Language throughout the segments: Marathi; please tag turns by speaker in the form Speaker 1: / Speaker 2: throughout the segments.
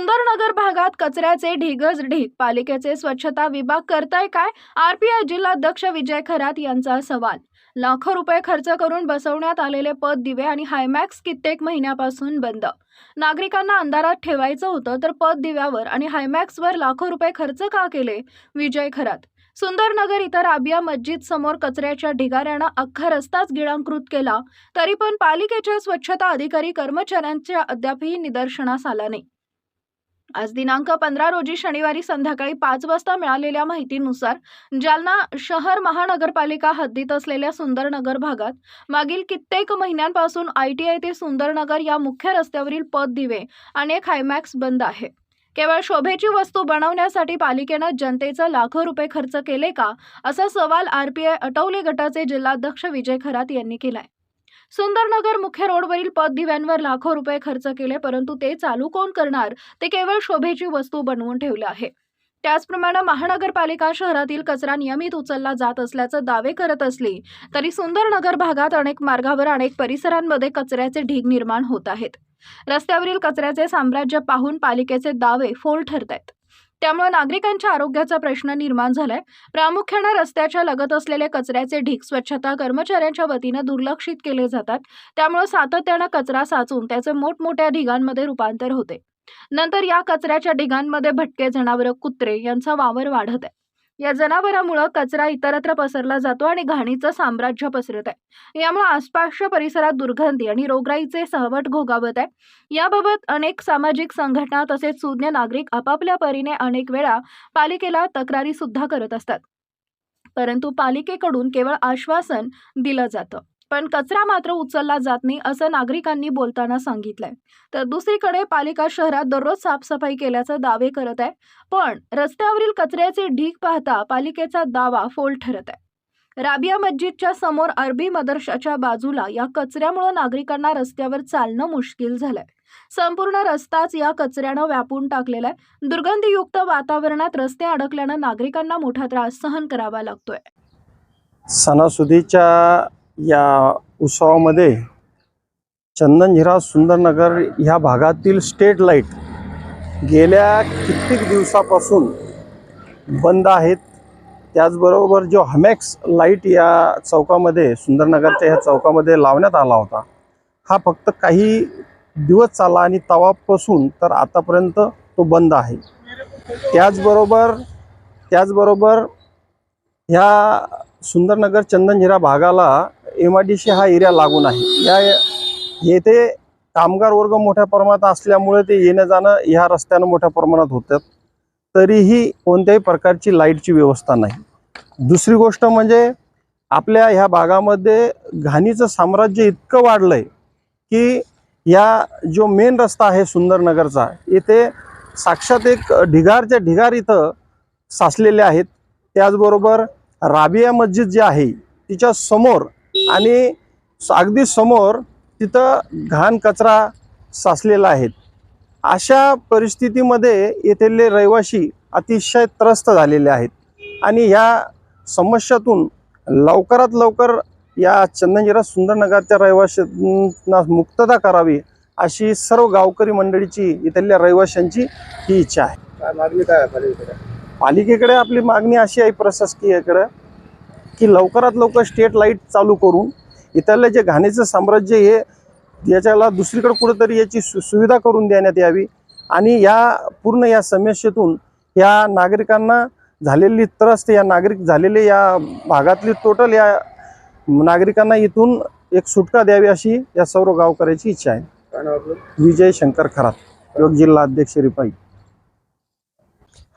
Speaker 1: सुंदरनगर भागात कचऱ्याचे ढिगज ढीग पालिकेचे स्वच्छता विभाग करताय काय? आरपीआय जिल्हाध्यक्ष विजय खरात यांचा सवाल. लाखो रुपये खर्च करून बसवण्यात आलेले पद दिवे आणि हायमॅक्स कित्येक महिन्यापासून बंद. नागरिकांना अंधारात ठेवायचं होतं तर पद दिव्यावर आणि हायमॅक्सवर लाखो रुपये खर्च का केले? विजय खरात. सुंदरनगर इथं राबिया मस्जिद समोर कचऱ्याच्या ढिगाऱ्यानं अख्खा रस्ताच गिळांकृत केला. तरी पण पालिकेच्या स्वच्छता अधिकारी कर्मचाऱ्यांच्या अद्यापही निदर्शनास आला नाही. आज दिनांक पंधरा रोजी शनिवारी संध्याकाळी पाच वाजता मिळालेल्या माहितीनुसार जालना शहर महानगरपालिका हद्दीत असलेल्या सुंदरनगर भागात मागील कित्येक महिन्यांपासून आय टी आय ते सुंदरनगर या मुख्य रस्त्यावरील पद दिवे आणि एक हायमॅक्स बंद आहे. केवळ शोभेची वस्तू बनवण्यासाठी पालिकेनं जनतेचा लाखो रुपये खर्च केले का? असा सवाल आरपीआय अटवले गटाचे जिल्हाध्यक्ष विजय खरात यांनी केलाय. सुंदरनगर मुख्य रोडवरील पद दिव्यांवर लाखो रुपये खर्च केले परंतु ते चालू कोण करणार? ते केवळ शोभेची वस्तू बनवून ठेवले आहे. त्याचप्रमाणे महानगरपालिका शहरातील कचरा नियमित उचलला जात असल्याचं दावे करत असली तरी सुंदरनगर भागात अनेक मार्गावर अनेक परिसरांमध्ये कचऱ्याचे ढीग निर्माण होत आहेत. रस्त्यावरील कचऱ्याचे साम्राज्य पाहून पालिकेचे दावे फोल ठरत आहेत. त्यामुळे नागरिकांच्या आरोग्याचा प्रश्न निर्माण झालाय. प्रामुख्याने रस्त्याच्या लगत असलेले कचऱ्याचे ढीग स्वच्छता कर्मचाऱ्यांच्या वतीनं दुर्लक्षित केले जातात. त्यामुळे सातत्यानं कचरा साचून त्याचे मोठमोठ्या ढिगांमध्ये रूपांतर होते. नंतर या कचऱ्याच्या ढिगांमध्ये भटके जनावरं कुत्रे यांचा वावर वाढत आहे. या जनावरांमुळे कचरा इतरत्र पसरला जातो आणि घाणीचं साम्राज्य पसरत आहे. यामुळे आसपासच्या परिसरात दुर्गंधी आणि रोगराईचे सहवट घोगावत आहे. याबाबत अनेक सामाजिक संघटना तसेच सुज्ञ नागरिक आपापल्या परीने अनेक वेळा पालिकेला तक्रारी सुद्धा करत असतात. परंतु पालिकेकडून केवळ आश्वासन दिलं जातं. पण कचरा मात्र उचलला जात नाही असं नागरिकांनी बोलताना सांगितलंय. तर दुसरीकडे पालिका शहरात दररोज साफसफाई केल्याचे दावे करत आहे पण रस्त्यावरील कचऱ्याचे ढीग पाहता पालिकेचा दावा फोल ठरत आहे. राबिया मस्जिदच्या समोर अरबी मदरशाच्या बाजूला या कचऱ्यामुळे नागरिकांना रस्त्यावर चालणं मुश्किल झालंय. संपूर्ण रस्ताच या कचऱ्यानं व्यापून टाकलेला आहे दुर्गंधीयुक्त वातावरणात रस्ते अडकल्यानं नागरिकांना मोठा त्रास सहन करावा लागतोय.
Speaker 2: सणासुदीच्या या उत्सवामध्ये चंदनझिरा सुंदरनगर ह्या भागातील स्टेट लाइट गेल्या कित्येक दिवसापासून बंद आहेत. त्याचबरोबर जो हमॅक्स लाइट या चौकामध्ये सुंदरनगरच्या ह्या चौकामध्ये लावण्यात आला होता हा फक्त काही दिवस चालला आणि तवापासून तर आतापर्यंत तो बंद आहे. त्याचबरोबर त्याचबरोबर ह्या सुंदरनगर चंदनझिरा भागाला एम आय डी सी हा एरिया लागून आहे. या येथे कामगार वर्ग मोठ्या प्रमाणात असल्यामुळे ते येणं जाणं ह्या रस्त्यानं मोठ्या प्रमाणात होतात तरीही कोणत्याही प्रकारची लाईटची व्यवस्था नाही. दुसरी गोष्ट म्हणजे आपल्या ह्या भागामध्ये घाणीचं साम्राज्य इतकं वाढलं आहे की या जो मेन रस्ता आहे सुंदरनगरचा येथे साक्षात एक ढिगारच्या ढिगार इथं साचलेले आहेत. त्याचबरोबर राबिया मस्जिद जी आहे तिच्या समोर आणि अगदी समोर तिथं घाण कचरा साचलेला आहे. अशा परिस्थितीमध्ये येथील रहिवासी अतिशय त्रस्त झालेले आहेत. आणि ह्या समस्यातून लवकरात लवकर या चंदनजिरा सुंदरनगरच्या रहिवाशांना मुक्तता करावी अशी सर्व गावकरी मंडळीची इथल्या रहिवाशांची ही इच्छा आहे.
Speaker 3: मागणी काय पालिकेकडे?
Speaker 2: पालिकेकडे आपली मागणी अशी आहे प्रशासकीयकडे की लवकरात लवकर स्टेट लाइट चालू करून इथलं जे घाणीचं साम्राज्य हे याच्याला दुसरीकडे कुठेतरी याची सु सुविधा करून देण्यात यावी. आणि या पूर्ण या समस्येतून या नागरिकांना झालेली त्रस्त या नागरिक झालेले या भागातली टोटल या नागरिकांना इथून एक सुटका द्यावी अशी या सर्व गावकऱ्याची इच्छा आहे. विजय शंकर खरात योग जिल्हा अध्यक्ष रिपाई.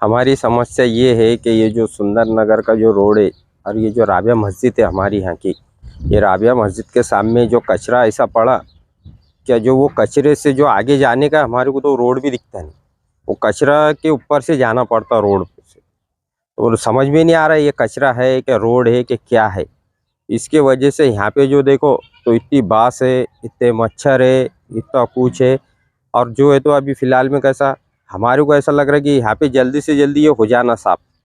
Speaker 4: हमारी समस्या ये है कि ये जो सुंदर नगर का जो रोड है और ये जो राबिया मस्जिद है हमारी यहाँ की, ये राबिया मस्जिद के सामने जो कचरा ऐसा पड़ा, क्या जो वो कचरे से जो आगे जाने का हमारे को तो रोड भी दिखता नहीं। वो कचरा के ऊपर से जाना पड़ता रोड से। तो समझ में नहीं आ रहा है ये कचरा है क्या रोड है कि क्या है। इसके वजह से यहाँ पे जो देखो तो इतनी बाँस है, इतने मच्छर है, इतना कुछ है, और जो है तो अभी फ़िलहाल में कैसा, हमारे को ऐसा लग रहा है कि यहाँ पे जल्दी से जल्दी ये हो जाना साफ़।